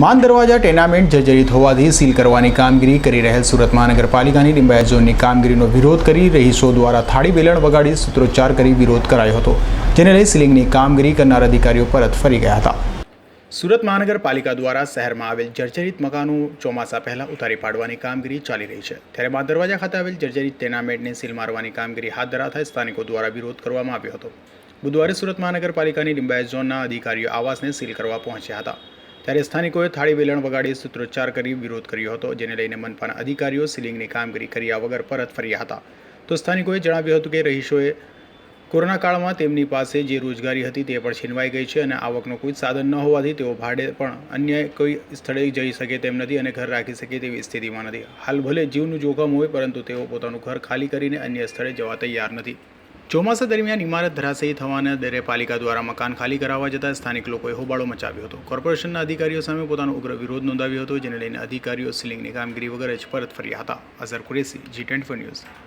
માન દરવાજા, ટેનામેન્ટ, જર્જરિત હોવાથી સીલ કરવાની કામગીરી કરી રહેલ સુરત મહાનગરપાલિકાની લિંબાયત ઝોનની કામગીરીનો વિરોધ કરી રહીશો દ્વારા થાળી બેલણ વગાડી સૂત્રોચ્ચાર કરી વિરોધ કરાયો હતો, જેને લઈ સીલિંગની કામગીરી કરનાર અધિકારીઓ પરત ફરી ગયા હતા. સુરત મહાનગરપાલિકા દ્વારા શહેરમાં આવેલ જર્જરિત મકાનો ચોમાસા પહેલા ઉતારી પાડવાની કામગીરી ચાલી રહી છે. ત્યારે મા દરવાજા ખાતે આવેલ જર્જરિત ટેનામેન્ટને સીલ મારવાની કામગીરી હાથ ધરાતા સ્થાનિકો દ્વારા વિરોધ કરવામાં આવ્યો હતો. બુધવારે સુરત મહાનગરપાલિકાની લિંબાયત ઝોનના અધિકારીઓ આવાસને સીલ કરવા પહોંચ્યા હતા. ત્યારે સ્થાનિકોએ થાળી વેલણ વગાડી સૂત્રોચ્ચાર કરી વિરોધ કર્યો હતો, જેને લઈને મનપાના અધિકારીઓ સીલિંગની કામગીરી કર્યા વગર પરત ફર્યા હતા. તો સ્થાનિકોએ જણાવ્યું હતું કે રહીશોએ કોરોના કાળમાં તેમની પાસે જે રોજગારી હતી તે પણ છીનવાઈ ગઈ છે અને આવકનું કોઈ સાધન ન હોવાથી તેઓ ભાડે પણ અન્ય કોઈ સ્થળે જઈ શકે તેમ નથી અને ઘર રાખી શકે તેવી સ્થિતિમાં નથી. હાલ ભલે જીવનું જોખમ હોય, પરંતુ તેઓ પોતાનું ઘર ખાલી કરીને અન્ય સ્થળે જવા તૈયાર નથી. ચોમાસા દરમિયાન ઇમારત ધરાશયી થવાના દરે પાલિકા દ્વારા મકાન ખાલી કરાવવા જતાં સ્થાનિક લોકોએ હોબાળો મચાવ્યો હતો. કોર્પોરેશનના અધિકારીઓ સામે પોતાનો ઉગ્ર વિરોધ નોંધાવ્યો હતો, જેને લઈને અધિકારીઓ સીલિંગની કામગીરી વગર જ પરત ફર્યા હતા. Azhar Qureshi G twenty news.